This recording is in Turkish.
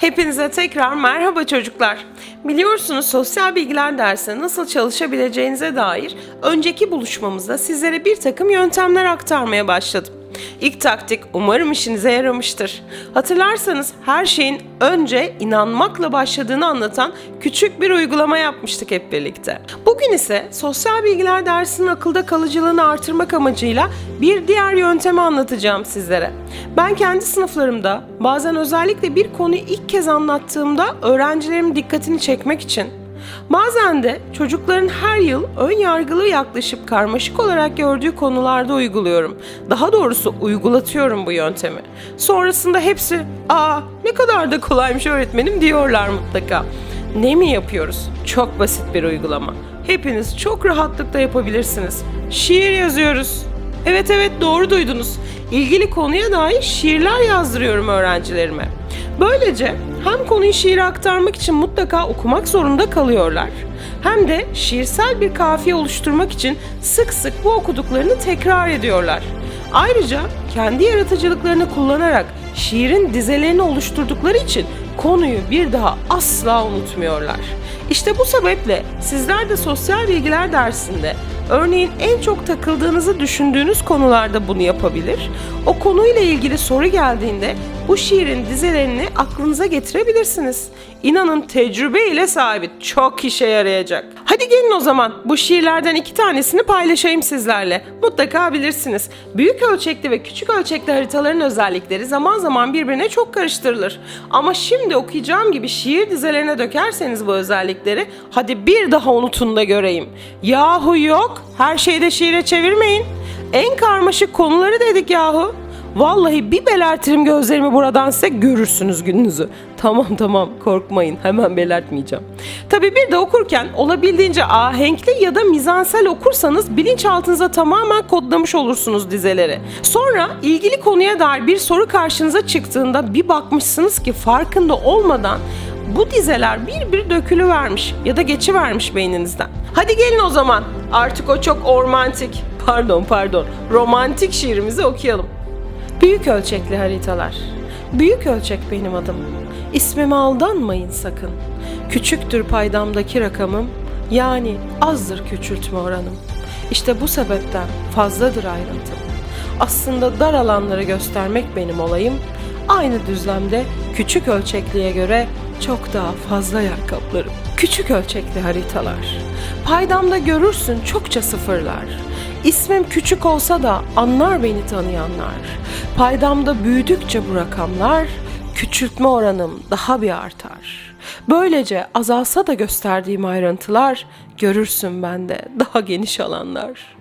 Hepinize tekrar merhaba çocuklar. Biliyorsunuz sosyal bilgiler dersi nasıl çalışabileceğinize dair önceki buluşmamızda sizlere bir takım yöntemler aktarmaya başladım. İlk taktik umarım işinize yaramıştır. Hatırlarsanız her şeyin önce inanmakla başladığını anlatan küçük bir uygulama yapmıştık hep birlikte. Bugün ise sosyal bilgiler dersinin akılda kalıcılığını artırmak amacıyla bir diğer yöntemi anlatacağım sizlere. Ben kendi sınıflarımda bazen özellikle bir konuyu ilk kez anlattığımda öğrencilerimin dikkatini çekmek için Bazen de çocukların her yıl ön yargılı yaklaşıp karmaşık olarak gördüğü konularda uyguluyorum. Daha doğrusu uygulatıyorum bu yöntemi. Sonrasında hepsi "Aa, ne kadar da kolaymış öğretmenim." diyorlar mutlaka. Ne mi yapıyoruz? Çok basit bir uygulama. Hepiniz çok rahatlıkla yapabilirsiniz. Şiir yazıyoruz. Evet evet doğru duydunuz. İlgili konuya dair şiirler yazdırıyorum öğrencilerime. Böylece hem konuyu şiire aktarmak için mutlaka okumak zorunda kalıyorlar. Hem de şiirsel bir kafiye oluşturmak için sık sık bu okuduklarını tekrar ediyorlar. Ayrıca kendi yaratıcılıklarını kullanarak şiirin dizelerini oluşturdukları için konuyu bir daha asla unutmuyorlar. İşte bu sebeple sizler de sosyal bilgiler dersinde örneğin en çok takıldığınızı düşündüğünüz konularda bunu yapabilir. O konuyla ilgili soru geldiğinde bu şiirin dizelerini aklınıza getirebilirsiniz. İnanın tecrübe ile sahibi çok işe yarayacak. Hadi gelin o zaman bu şiirlerden iki tanesini paylaşayım sizlerle. Mutlaka bilirsiniz. Büyük ölçekli ve küçük ölçekli haritaların özellikleri zaman zaman birbirine çok karıştırılır. Ama şimdi okuyacağım gibi şiir dizelerine dökerseniz bu özellikleri hadi bir daha unutun da göreyim. Yahu yok her şeyi de şiire çevirmeyin. En karmaşık konuları dedik yahu. Vallahi bir belertirim gözlerimi buradan size görürsünüz gününüzü. Tamam tamam korkmayın hemen belirtmeyeceğim. Tabi bir de okurken olabildiğince ahenkli ya da mizansel okursanız bilinçaltınıza tamamen kodlamış olursunuz dizeleri. Sonra ilgili konuya dair bir soru karşınıza çıktığında bir bakmışsınız ki farkında olmadan bu dizeler bir bir dökülü vermiş ya da geçi vermiş beyninizden. Hadi gelin o zaman artık o çok ormantik pardon pardon romantik şiirimizi okuyalım. Büyük ölçekli haritalar. Büyük ölçek benim adım. İsmime aldanmayın sakın. Küçüktür paydamdaki rakamım. Yani azdır küçültme oranım. İşte bu sebepten fazladır ayrıntım. Aslında dar alanları göstermek benim olayım. Aynı düzlemde küçük ölçekliye göre çok daha fazla yer kaplarım. Küçük ölçekli haritalar. Paydamda görürsün çokça sıfırlar. İsmim küçük olsa da anlar beni tanıyanlar. Paydamda büyüdükçe bu rakamlar, küçültme oranım daha bir artar. Böylece azalsa da gösterdiğim ayrıntılar, görürsün bende daha geniş alanlar.